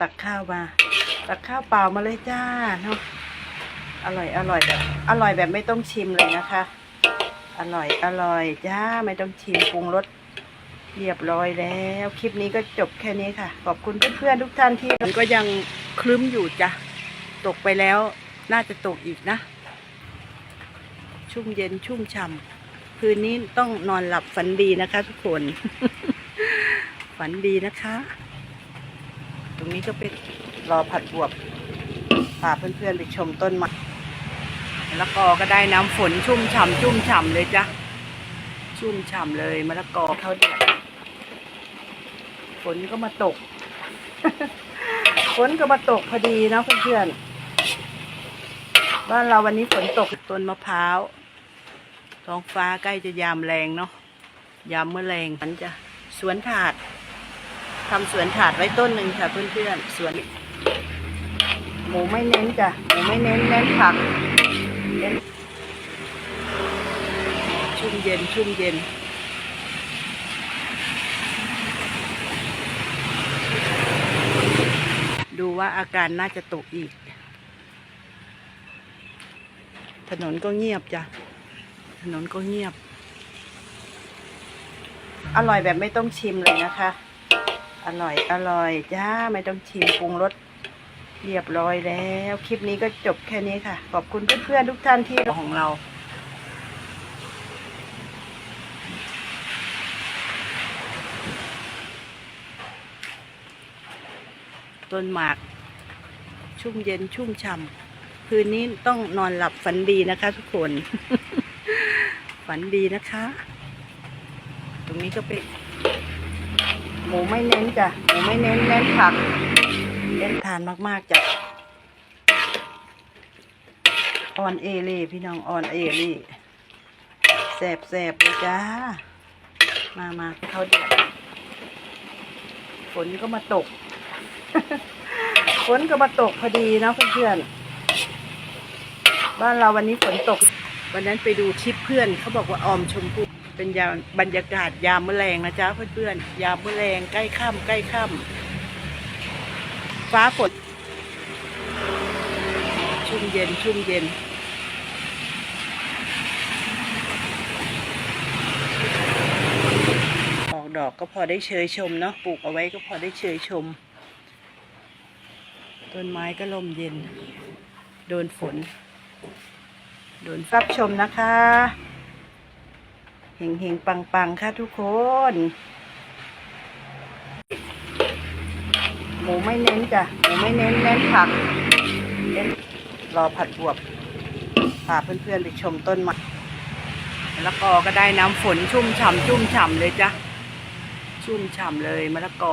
ตักข้าวมา ตักข้าวเปล่ามาเลยจ้าเนาะอร่อยอร่อยแบบอร่อยแบบไม่ต้องชิมเลยนะคะ อร่อยอร่อยจ้าไม่ต้องชิมปรุงรสเรียบร้อยแล้ว คลิปนี้ก็จบแค่นี้ค่ะ ขอบคุณเพื่อนๆทุกท่านที่มันก็ยังคลึ้มอยู่จ้ะตกไปแล้ว น่าจะตกอีกนะ ชุ่มเย็นชุ่มฉ่ำคืนนี้ต้องนอนหลับฝันดีนะคะทุกคน ฝันดีนะคะ นี้ก็เป็นรอผัดบวบพาเพื่อนๆไปชมต้นไม้มะละกอก็ได้น้ำฝนชุ่มฉ่ำชุ่มฉ่ำเลยจ้ะ ชุ่มฉ่ำเลยมะละกอเขาเดือดฝนก็มาตก ฝนก็มาตกพอดีนะเพื่อนๆ บ้านเราวันนี้ฝนตกต้นมะพร้าว ท้องฟ้าใกล้จะยามแรงเนาะ ยามเมื่อแรงมันจะสวนถาด ทำสวนถาดไว้ต้นหนึ่งค่ะเพื่อนๆสวนหมูไม่เน้นจ้ะหมูไม่เน้นเน้นผักเน้นชุ่มเย็นชุ่มเย็นดูว่าอาการน่าจะตกอีก ถนนก็เงียบจ้ะ ถนนก็เงียบ อร่อยแบบไม่ต้องชิมเลยนะคะ อร่อยอร่อยจ้าไม่ต้องชิมปรุงรสเรียบร้อยแล้ว คลิปนี้ก็จบแค่นี้ค่ะ ขอบคุณเพื่อนๆทุกท่านที่ของเราต้นหมาก ชุ่มเย็นชุ่มฉ่ำคืนนี้ต้องนอนหลับฝันดีนะคะ ทุกคน ฝันดีนะคะ ตรงนี้ก็เป็น หมูไม่เน้นจ้ะหมูไม่เน้นเน้นผัก เน้นทานมากๆจ้ะออนเอเล่พี่น้องออนเอเล่แสบแสบเลยจ้า มามาเขาเดือดฝนก็มาตกฝนก็มาตกพอดีนะเพื่อนๆบ้านเราวันนี้ฝนตก วันนั้นไปดูคลิปเพื่อนเขาบอกว่าออมชมพู่ เป็นยาบรรยากาศยามมะแรงนะจ๊ะเพื่อนๆยามมะแรงใกล้ค่ำใกล้ค่ำฟ้าฝนชุ่มเย็นชุ่มเย็นออกดอกก็พอได้เชยชมเนาะปลูกเอาไว้ก็พอได้เชยชม ต้นไม้ก็ลมเย็น โดนฝน โดนรับชมนะคะ เฮงเฮงปังปังๆค่ะทุกคน หมูไม่เน้นจ้ะ หมูไม่เน้นเน้นผัก เน้นรอผัดบวบพาเพื่อนๆไปชมต้นไม้มะละกอก็ได้น้ำฝนชุ่มฉ่ำชุ่มฉ่ำเลยจ้ะ ชุ่มฉ่ำเลยมะละกอ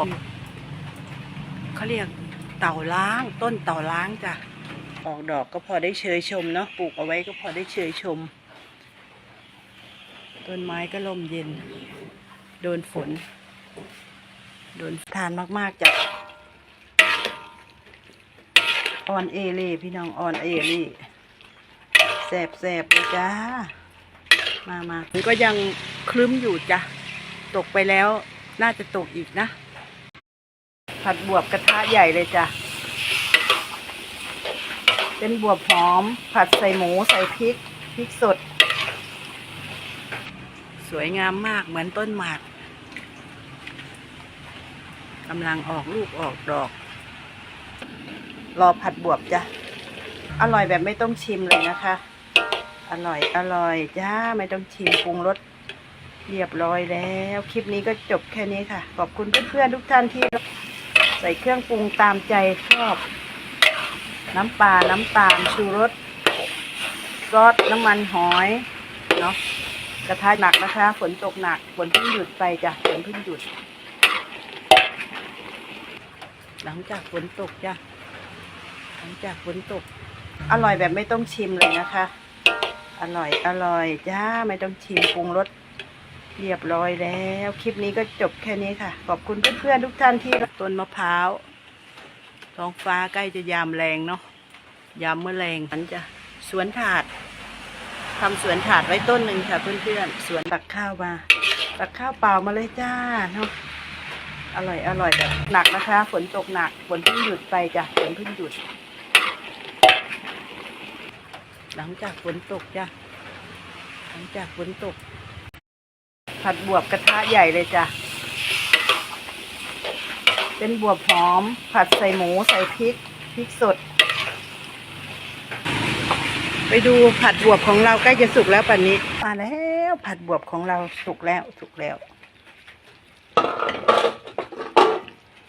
เขาเรียกเต่าล้างต้นเต่าล้างจ้ะ ออกดอกก็พอได้เชยชมเนาะปลูกเอาไว้ก็พอได้เชยชม ต้นไม้ก็ลมเย็น โดนฝน โดนทานมาก ๆจ้ะออนเอเล่พี่น้องออนเอเล่แสบแสบเลยจ้า มามาก็ยังคลึ้มอยู่จ้ะ ตกไปแล้วน่าจะตกอีกนะ ผัดบวบกระทะใหญ่เลยจ้ะ เป็นบวบหอม ผัดใส่หมูใส่พริก พริกสด สวยงามมากเหมือนต้นหมากกำลังออกลูกออกดอก รอผัดบวบจ้ะ อร่อยแบบไม่ต้องชิมเลยนะคะ อร่อยอร่อยจ้าไม่ต้องชิมปรุงรสเรียบร้อยแล้ว คลิปนี้ก็จบแค่นี้ค่ะ ขอบคุณเพื่อนๆทุกท่านที่ ใส่เครื่องปรุงตามใจชอบ น้ำปลาน้ำตาลชูรสซอสน้ำมันหอย เนาะ กระทะหนักนะคะ ฝนตกหนัก ฝนเพิ่งหยุดไปจ้ะ ฝนเพิ่งหยุด หลังจากฝนตกจ้ะ หลังจากฝนตก อร่อยแบบไม่ต้องชิมเลยนะคะ อร่อย อร่อยจ้า ไม่ต้องชิมปรุงรสเรียบร้อยแล้ว คลิปนี้ก็จบแค่นี้ค่ะ ขอบคุณเพื่อนๆทุกท่านที่ต้นมะพร้าวท้องฟ้าใกล้จะยามแรงเนาะยามเมื่อแรงมันจะสวนถาด ทำสวนถาดไว้ต้นหนึ่งค่ะเพื่อนๆ สวนตักข้าวมาตักข้าวเปล่ามาเลยจ้าเนาะออร่อยอร่อยแบบหนักนะคะ ฝนตกหนักฝนเพิ่งหยุดไปจ้ะฝนเพิ่งหยุด หลังจากฝนตกจ้ะหลังจากฝนตก ผัดบวบกระทะใหญ่เลยจ้ะเป็นบวบหอม ผัดใส่หมูใส่พริกพริกสด ไปดูผัดบวบของเราใกล้จะสุกแล้วป่านนี้ มาแล้วผัดบวบของเราสุกแล้วสุกแล้ว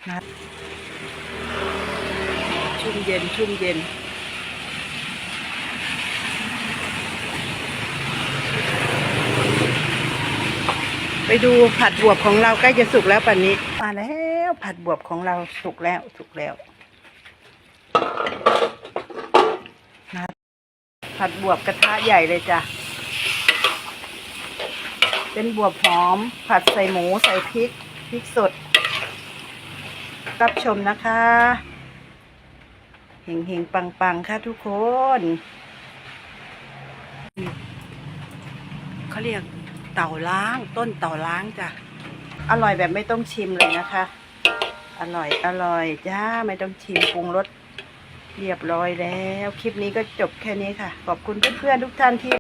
นัดชุ่มเย็นชุ่มเย็นไปดูผัดบวบของเราใกล้จะสุกแล้วป่านนี้ มาแล้วผัดบวบของเราสุกแล้วสุกแล้ว ผัดบวบกระทะใหญ่เลยจ้ะ เป็นบวบหอม ผัดใส่หมูใส่พริกพริกสด รับชมนะคะเฮงเฮงปังปังๆค่ะทุกคนเขาเรียกเต่าล้างต้นเต่าล้างจ้ะ อร่อยแบบไม่ต้องชิมเลยนะคะ อร่อยอร่อยจ้าไม่ต้องชิมปรุงรส เรียบร้อยแล้ว คลิปนี้ก็จบแค่นี้ค่ะ ขอบคุณเพื่อนๆทุกท่านที่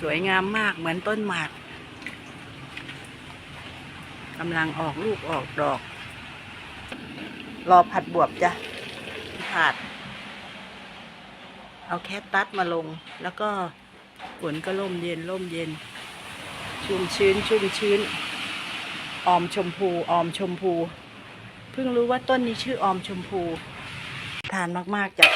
สวยงามมากเหมือนต้นหมากกำลังออกลูกออกดอก รอผัดบวบจ้ะผัด เอาแคตตัสมาลง แล้วก็ฝนก็ร่มเย็นร่มเย็น ชุ่มชื้นชุ่มชื้น ออมชมพู ออมชมพู เพิ่งรู้ว่าต้นนี้ชื่อออมชมพู ทานมาก ๆจ้ะ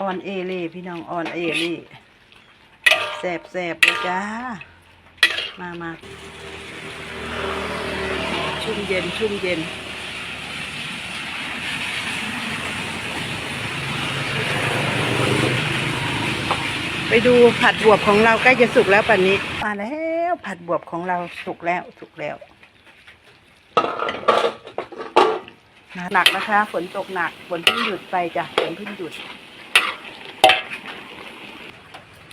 ออนเอเล่พี่น้องออนเอเล่แสบแสบเลยจ้า มามาชุ่มเย็นชุ่มเย็นไปดูผัดบวบของเราใกล้จะสุกแล้วป่านนี้ มาแล้วผัดบวบของเราสุกแล้วสุกแล้ว หนักนะคะ ฝนตกหนัก ฝนเพิ่งหยุดไปจ้ะ ฝนเพิ่งหยุด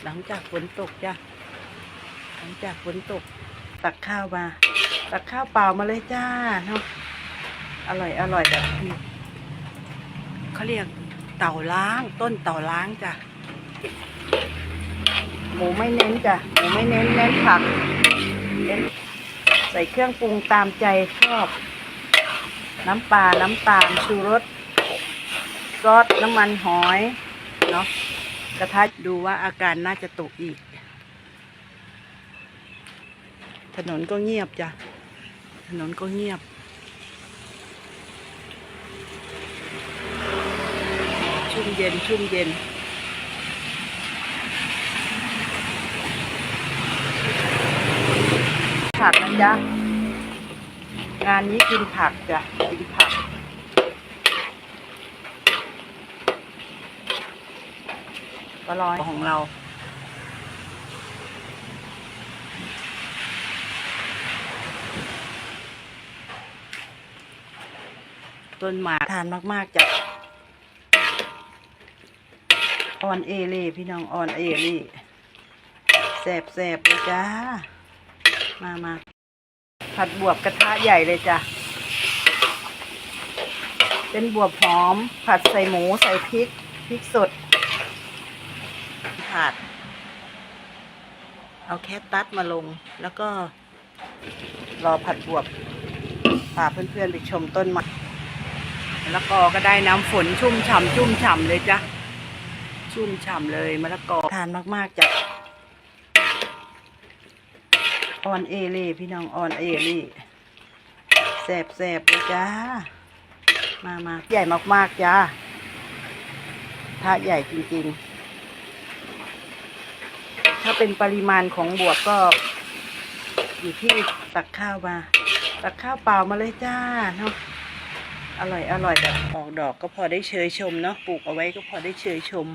หลังจากฝนตกจ้ะ หลังจากฝนตก ตักข้าวมา ตักข้าวเปล่ามาเลยจ้าเนาะ อร่อยอร่อยแบบนี้เขาเรียกเต่าล้าง ต้นเต่าล้างจ้ะ หมูไม่เน้นจ้ะ หมูไม่เน้นเน้นผัก ใส่เครื่องปรุงตามใจชอบ น้ำปลา น้ำตาล ชูรส ซอส น้ำมันหอย เนาะ กระทะดูว่าอาการน่าจะตกอีก ถนนก็เงียบจ้ะ ถนนก็เงียบ ชุ่มเย็น ชุ่มเย็นผักนะจ๊ะ งานนี้กินผักจ้ะ ผักก็รอยของเราต้นหมากทานมากๆจ้ะออนเอเล่พี่น้องออนเอเล่แสบแสบเลยจ้า มามาผัดบวบกระทะใหญ่เลยจ้ะ เป็นบวบหอม ผัดใส่หมูใส่พริกพริกสดผัด เอาแคตตัสมาลง แล้วก็รอผัดบวบพาเพื่อนๆไปชมต้นไม้มะละกอก็ได้น้ำฝนชุ่มฉ่ำชุ่มฉ่ำเลยจ้ะชุ่มฉ่ำเลยมะละกอทานมากๆจ้ะออนเอเล่พี่น้องออนเอเล่แสบแสบเลยจ้า มามาใหญ่มากๆจ้าถ้าใหญ่จริง ๆ ถ้าเป็นปริมาณของบวบก็ อยู่ที่ตักข้าวมา ตักข้าวเปล่ามาเลยจ้าเนาะอร่อยอร่อยแบบออกดอกก็พอได้เชยชมเนาะปลูกเอาไว้ก็พอได้เชยชม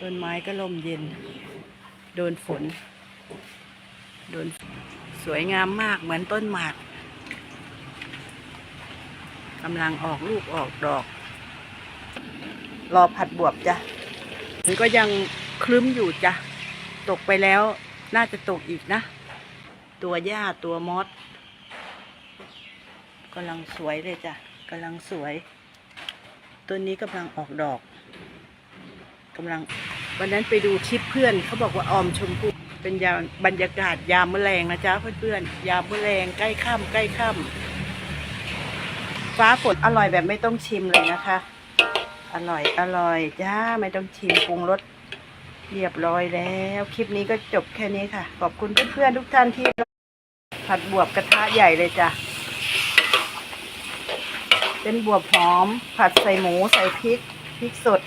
ต้นไม้ก็ร่มเย็น โดนฝน โดนสวยงามมากเหมือนต้นหมาก กำลังออกลูกออกดอก รอผัดบวบจ้ะมันก็ยังคลึ้มอยู่จ้ะ ตกไปแล้วน่าจะตกอีกนะ ตัวหญ้าตัวมอสกำลังสวยเลยจ้ะกำลังสวย ตัวนี้กำลังออกดอกกำลังวันนั้นไปดูคลิปเพื่อนเขาบอกว่าออมชมพูเป็นยาบรรยากาศยามแมลงนะจ๊ะเพื่อนๆยามแมลงใกล้ค่ำใกล้ค่ำ ฟ้าฝนอร่อยแบบไม่ต้องชิมเลยนะคะ อร่อยอร่อยจ้าไม่ต้องชิมปรุงรสเรียบร้อยแล้ว คลิปนี้ก็จบแค่นี้ค่ะ ขอบคุณเพื่อนๆทุกท่านที่ผัดบวบกระทะใหญ่เลยจ้ะเป็นบวบหอม ผัดใส่หมูใส่พริกพริกสด